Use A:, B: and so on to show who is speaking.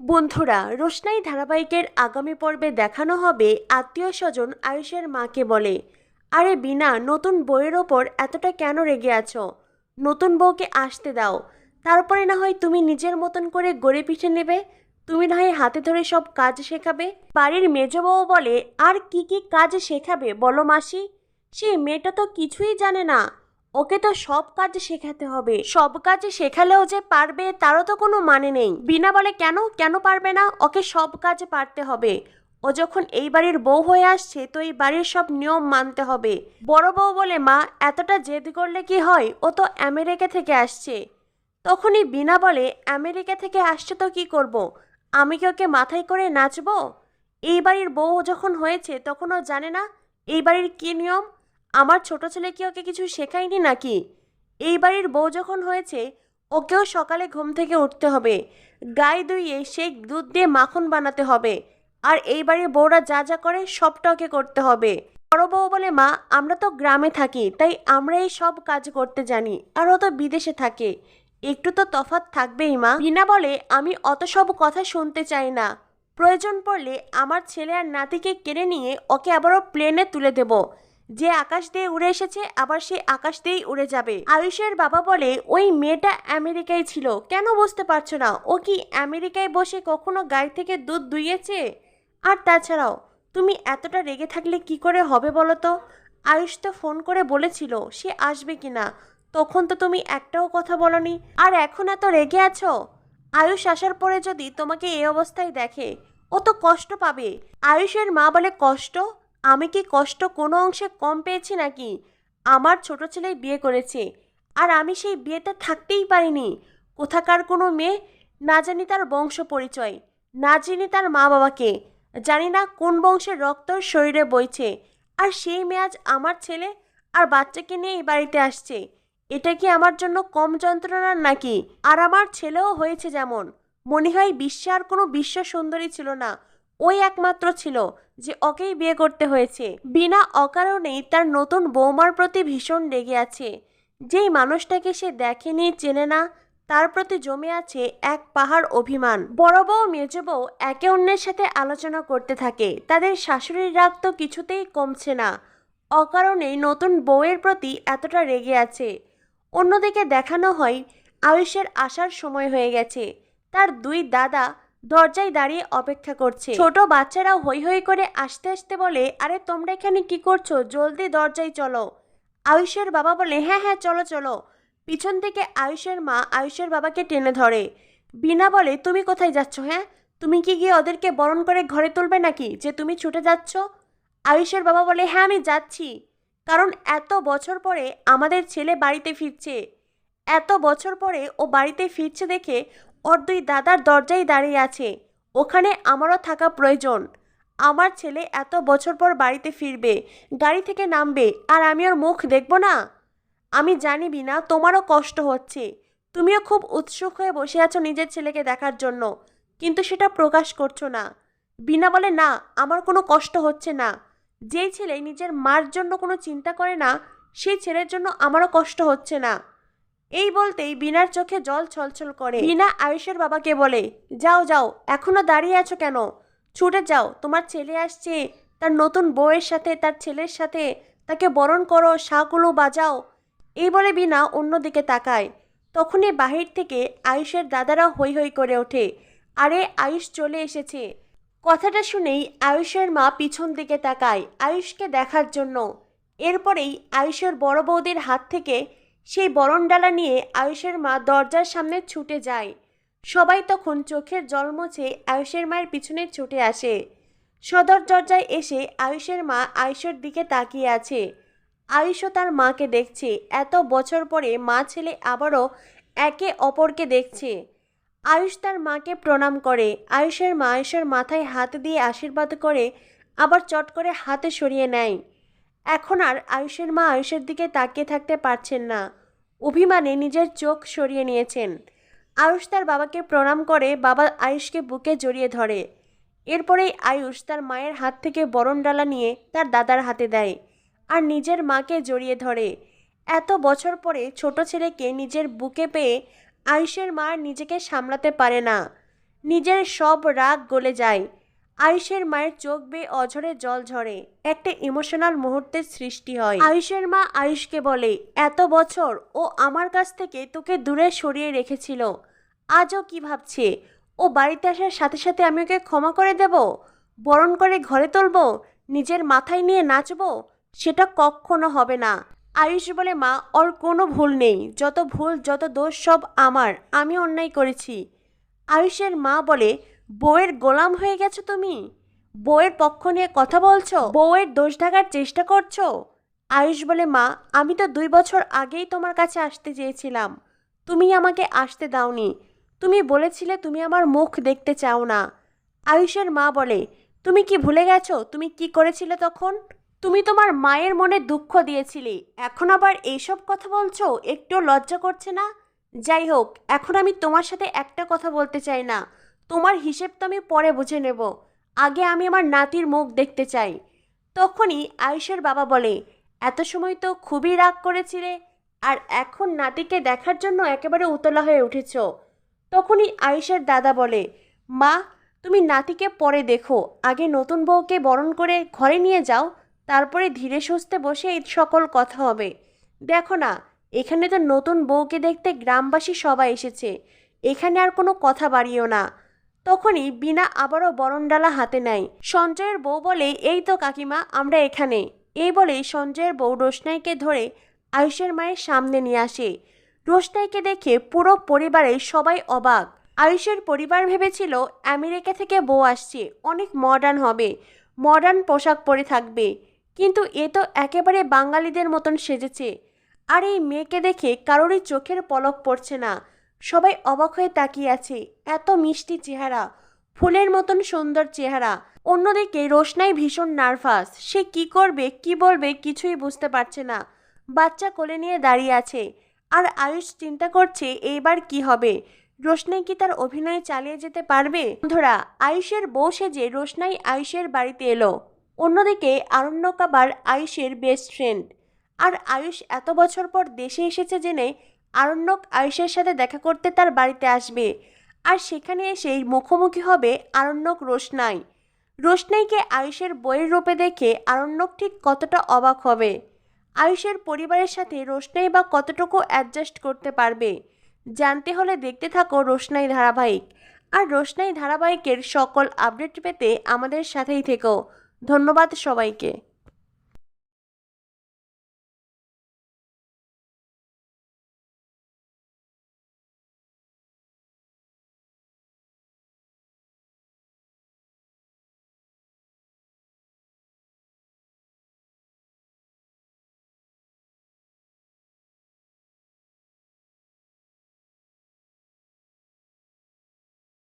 A: বন্ধুরা, রোশনাই ধারাবাহিকের আগামী পর্বে দেখানো হবে আত্মীয় স্বজন আয়ুষের মাকে বলে। আরে বিনা নতুন বইয়ের ওপর এতটা কেন রেগে আছো? নতুন বউকে আসতে দাও। তারপরে না হয় তুমি নিজের মতন করে গড়ে পিঠে নেবে? তুমি না হয় হাতে ধরে সব কাজ শেখাবে? বাড়ির মেজ বউ বলে, আর কি কি কাজ শেখাবে বলো মাসি? সে মেয়েটা তো কিছুই জানে না। ওকে তো সব কাজ শেখাতে হবে। সব কাজ শেখালেও যে পারবে, তারও তো কোনো মানে নেই। বিনা বলে কেন? কেন পারবে না? ওকে সব কাজ পারতে হবে। ও যখন এই বাড়ির বউ হয়ে আসছে, তো এই বাড়ির সব নিয়ম মানতে হবে। বড় বউ বলে, মা, এতটা জেদ করলে কি হয়? ও তো আমেরিকা থেকে আসছে। তখনই বিনা বলে, আমেরিকা থেকে আসছে তো কি করব। আমি কি ওকে মাথায় করে নাচবো? এই বাড়ির বউ যখন হয়েছে, তখন ও জানে না, এই বাড়ির কী নিয়ম? আমার ছোট ছেলে কি ওকে কিছু শেখায়নি নাকি? এই বাড়ির বউ যখন হয়েছে, ওকেও সকালে ঘুম থেকে উঠতে হবে। গায়ে দুইয়ে সেই দুধ দিয়ে মাখন বানাতে হবে। আর এই বাড়ির বউরা যা যা করে, সবটা ওকে করতে হবে। বড় বউ বলে, মা, আমরা তো গ্রামে থাকি, তাই আমরা এই সব কাজ করতে জানি। আর ও তো বিদেশে থাকে। একটু তো তফাৎ থাকবেই, মা। বিনা বলে, আমি অত সব কথা শুনতে চাই না। প্রয়োজন পড়লে আমার ছেলে আর নাতিকে কেড়ে নিয়ে ওকে আবারও প্লেনে তুলে দেব। যে আকাশ দিয়ে উড়ে এসেছে, আবার সে আকাশ দিয়েই উড়ে যাবে। আয়ুষের বাবা বলে, ওই মেয়েটা আমেরিকায় ছিল। কেন বুঝতে পারছ না? ও কি আমেরিকায় বসে কখনো গায়ে থেকে দুধ দুইয়েছে? আর তাছাড়াও, তুমি এতটা রেগে থাকলে কি করে হবে বলো তো? আয়ুষ তো ফোন করে বলেছিল, সে আসবে কিনা তখন তো তুমি একটাও কথা বলনি। আর এখন এত রেগে আছো? আয়ুষ আসার পরে যদি তোমাকে এই অবস্থায় দেখে, ও তো কষ্ট পাবে। আয়ুষের মা বলে, কষ্ট? আমি কি কষ্ট কোনো অংশে কম পেয়েছি নাকি? আমার ছোট ছেলে বিয়ে করেছে, আর আমি সেই বিয়েতে থাকতেই পারিনি। কোথাকার কোনো মেয়ে না জানি তার বংশ পরিচয়, না জানি তার মা বাবাকে জানি না কোন বংশের রক্ত শরীরে বইছে, আর সেই মেয়ে আজ আমার ছেলে আর বাচ্চাকে নিয়ে এই বাড়িতে আসছে। এটা কি আমার জন্য কম যন্ত্রণার নাকি? আর আমার ছেলেও হয়েছে যেমন, মনে হয় বিশ্বে আর কোনো বিশ্ব সুন্দরী ছিল না, ওই একমাত্র ছিল। যে ওকেই বিয়ে করতে হয়েছে। বিনা অকারণেই তার নতুন বৌমার প্রতি ভীষণ রেগে আছে। যেই মানুষটাকে সে দেখেনি, চেনে না, তার প্রতি জমে আছে এক পাহাড় অভিমান। বড় বউ, মেজ বউ একে অন্যের সাথে আলোচনা করতে থাকে। তাদের শাশুড়ির রাগ তো কিছুতেই কমছে না। অকারণেই নতুন বউয়ের প্রতি এতটা রেগে আছে। অন্যদিকে দেখানো হয়, আয়ুষের আসার সময় হয়ে গেছে। তার দুই দাদা দরজায় দাঁড়িয়ে অপেক্ষা করছে। ছোট বাচ্চারাও হই হই করে আসতে আসতে বলে, আরে, তোমরা এখানে কি করছ? জলদি দরজায় চলো। আয়ুষের বাবা বলে হ্যাঁ হ্যাঁ চলো চলো। পিছন থেকে আয়ুষের মা আয়ুষের বাবাকে টেনে ধরে। বিনা বলে, তুমি কোথায় যাচ্ছ হ্যাঁ? তুমি কি গিয়ে ওদেরকে বরণ করে ঘরে তুলবে নাকি যে তুমি ছুটে যাচ্ছ? আয়ুষের বাবা বলে হ্যাঁ আমি যাচ্ছি। কারণ এত বছর পরে আমাদের ছেলে বাড়িতে ফিরছে। এত বছর পরে ও বাড়িতে ফিরছে দেখে ওর দুই দাদার দরজায় দাঁড়িয়ে আছে। ওখানে আমারও থাকা প্রয়োজন। আমার ছেলে এত বছর পর বাড়িতে ফিরবে, গাড়ি থেকে নামবে, আর আমি ওর মুখ দেখব না? আমি জানি বিনা, তোমারও কষ্ট হচ্ছে। তুমিও খুব উৎসুক হয়ে বসে আছো নিজের ছেলেকে দেখার জন্য, কিন্তু সেটা প্রকাশ করছ না। বিনা বলে, না, আমার কোনো কষ্ট হচ্ছে না। যেই ছেলে নিজের মার জন্য কোনো চিন্তা করে না, সেই ছেলের জন্য আমারও কষ্ট হচ্ছে না। এই বলতেই বিনার চোখে জল ছলছল করে। বিনা আয়ুষের বাবাকে বলে, যাও যাও, এখনও দাঁড়িয়ে আছো কেন? ছুটে যাও, তোমার ছেলে আসছে, তার নতুন বউয়ের সাথে, তার ছেলের সাথে, তাকে বরণ করো শাহগুলো বাজাও। এই বলে বিনা অন্যদিকে তাকায়। তখনই বাহির থেকে আয়ুষের দাদারা হৈ হৈ করে ওঠে। আরে, আয়ুষ চলে এসেছে। কথাটা শুনেই আয়ুষের মা পিছন দিকে তাকায় আয়ুষকে দেখার জন্য। এরপরেই আয়ুষের বড় বৌদির হাত থেকে সেই বরণডালা নিয়ে আয়ুষের মা দরজার সামনে ছুটে যায়। সবাই তখন চোখের জল মুছে আয়ুষের মায়ের পিছনে ছুটে আসে। সদর দরজায় এসে আয়ুষের মা আয়ুষের দিকে তাকিয়ে আছে। আয়ুষও তার মাকে দেখছে। এত বছর পরে মা ছেলে আবারও একে অপরকে দেখছে। আয়ুষ তার মাকে প্রণাম করে। আয়ুষের মা আয়ুষের মাথায় হাত দিয়ে আশীর্বাদ করে, আবার চট করে হাতে সরিয়ে নেয়। এখন আর আয়ুষের মা আয়ুষের দিকে তাকিয়ে থাকতে পারছেন না। অভিমানে নিজের চোখ সরিয়ে নিয়েছেন। আয়ুষ তার বাবাকে প্রণাম করে বাবা আয়ুষকে বুকে জড়িয়ে ধরে। এরপরেই আয়ুষ তার মায়ের হাত থেকে বরণ ডালা নিয়ে তার দাদার হাতে দেয় আর নিজের মাকে জড়িয়ে ধরে। এত বছর পরে ছোট ছেলেকে নিজের বুকে পেয়ে আয়ুষের মা নিজেকে সামলাতে পারে না। নিজের সব রাগ গলে যায়। আয়ুষের মায়ের চোখ বেয়ে অঝরে জল ঝরে, একটা ইমোশনাল মুহূর্তের সৃষ্টি হয়। আয়ুষের মা আয়ুষকে বলে, এত বছর ও আমার কাছ থেকে তোকে দূরে সরিয়ে রেখেছিল, আজও কি ভাবছে? ও বাড়িতে আসার সাথে সাথে আমি ওকে ক্ষমা করে দেব? বরণ করে ঘরে তুলবো? নিজের মাথায় নিয়ে নাচবো? সেটা কখনো হবে না। আয়ুষ বলে, মা, ওর কোনো ভুল নেই। যত ভুল, যত দোষ সব আমার। আমি অন্যায় করেছি। আয়ুষের মা বলে বউয়ের গোলাম হয়ে গেছো তুমি? বউয়ের পক্ষ নিয়ে কথা বলছো? বউয়ের দোষ ঢাকার চেষ্টা করছ? আয়ুষ বলে, মা, আমি তো দুই বছর আগেই তোমার কাছে আসতে চেয়েছিলাম। তুমি আমাকে আসতে দাওনি। তুমি বলেছিলে তুমি আমার মুখ দেখতে চাও না। আয়ুষের মা বলে, তুমি কি ভুলে গেছো? তুমি কি করেছিলে তখন? তুমি তোমার মায়ের মনে দুঃখ দিয়েছিলে। এখন আবার এইসব কথা বলছো? একটু লজ্জা করছে না? যাই হোক, এখন আমি তোমার সাথে একটা কথা বলতে চাই না। তোমার হিসেব তো আমি পরে বুঝে নেব। আগে আমি আমার নাতির মুখ দেখতে চাই। তখনই আয়ুষের বাবা বলে, এত সময় তো খুবই রাগ করেছিলে, আর এখন নাতিকে দেখার জন্য একেবারে উতলা হয়ে উঠেছ। তখনই আয়ুষের দাদা বলে, মা, তুমি নাতিকে পরে দেখো। আগে নতুন বউকে বরণ করে ঘরে নিয়ে যাও, তারপরে ধীরে সুস্থে বসে এই সকল কথা হবে। দেখো না, এখানে তো নতুন বউকে দেখতে গ্রামবাসী সবাই এসেছে। এখানে আর কোনো কথা বাড়িও না। তখনই বিনা আবারও বরণডালা হাতে নেয়। সঞ্জয়ের বউ বলে, এই তো কাকিমা, আমরা এখানে। এই বলেই সঞ্জয়ের বউ রোশনাইকে ধরে আয়ুষের মায়ের সামনে নিয়ে আসে। রোশনাইকে দেখে পুরো পরিবারের সবাই অবাক। আয়ুষের পরিবার ভেবেছিল, আমেরিকা থেকে বউ আসছে, অনেক মডার্ন হবে মডার্ন পোশাক পরে থাকবে। কিন্তু এ তো একেবারে বাঙালিদের মতন সেজেছে। আর এই মেয়েকে দেখে কারোরই চোখের পলক পড়ছে না। সবাই অবাক হয়ে তাকিয়ে আছে। এত মিষ্টি চেহারা, ফুলের মতন সুন্দর চেহারা। অন্যদিকে রোশনাই ভীষণ নার্ভাস। সে কি করবে, কি বলবে কিছুই বুঝতে পারছে না। বাচ্চা কোলে নিয়ে দাঁড়িয়ে আছে। আর আয়ুষ চিন্তা করছে, এইবার কি হবে? রোশনাই কি তার অভিনয় চালিয়ে যেতে পারবে? বন্ধুরা, আয়ুষের বউ সেজে রোশনাই আয়ুষের বাড়িতে এলো। অন্যদিকে আরণ্যক আবার আয়ুষের বেস্ট ফ্রেন্ড আর আয়ুষ এত বছর পর দেশে এসেছে জেনে আরণ্যক আয়ুষের সাথে দেখা করতে তার বাড়িতে আসবে। আর সেখানে এসেই মুখোমুখি হবে আরণ্যক রোশনাই। রোশনাইকে আয়ুষের বইয়ের রূপে দেখে আরণ্যক ঠিক কতটা অবাক হবে। আয়ুষের পরিবারের সাথে রোশনাই বা কতটুকু অ্যাডজাস্ট করতে পারবে? জানতে হলে দেখতে থাকো রোশনাই ধারাবাহিক। আর রোশনাই ধারাবাহিকের সকল আপডেট পেতে আমাদের সাথেই থেকো। ধন্যবাদ সবাইকে।